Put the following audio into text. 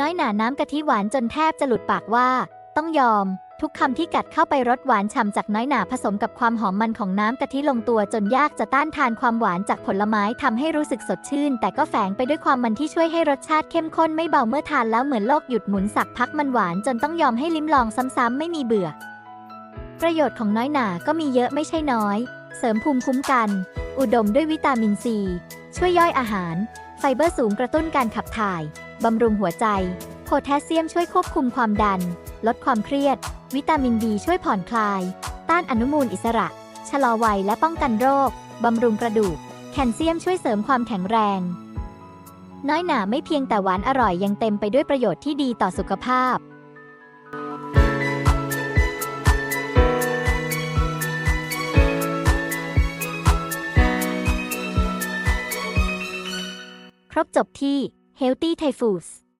น้อยหนาน้ำกะทิหวานจนแทบจะหลุดปากว่า ต้องยอม ทุกคำที่กัดเข้าไปรสหวานฉ่ำจากน้อยหนาผสมกับความหอมมันของน้ำกะทิลงตัวจนยากจะต้านทานความหวานจากผลไม้ทำให้รู้สึกสดชื่น แต่ก็แฝงไปด้วยความมันที่ช่วยให้รสชาติเข้มข้นไม่เบาเมื่อทานแล้วเหมือนโลกหยุดหมุนสักพักมันหวานจนต้องยอมให้ลิ้มลองซ้ำๆไม่มีเบื่อ ประโยชน์ของน้อยหนาก็มีเยอะไม่ใช่น้อย เสริมภูมิคุ้มกัน อุดมด้วยวิตามินซีช่วยย่อยอาหาร ไฟเบอร์สูงกระตุ้นการขับถ่าย บำรุงหัวใจ โพแทสเซียมช่วยควบคุมความดัน ลดความเครียด วิตามินดีช่วยผ่อนคลาย ต้านอนุมูลอิสระ ชะลอวัยและป้องกันโรค บำรุงกระดูก แคลเซียมช่วยเสริมความแข็งแรง น้อยหนาไม่เพียงแต่หวานอร่อยยังเต็มไปด้วยประโยชน์ที่ดีต่อสุขภาพ ครบจบที่ Healthy Thai Foods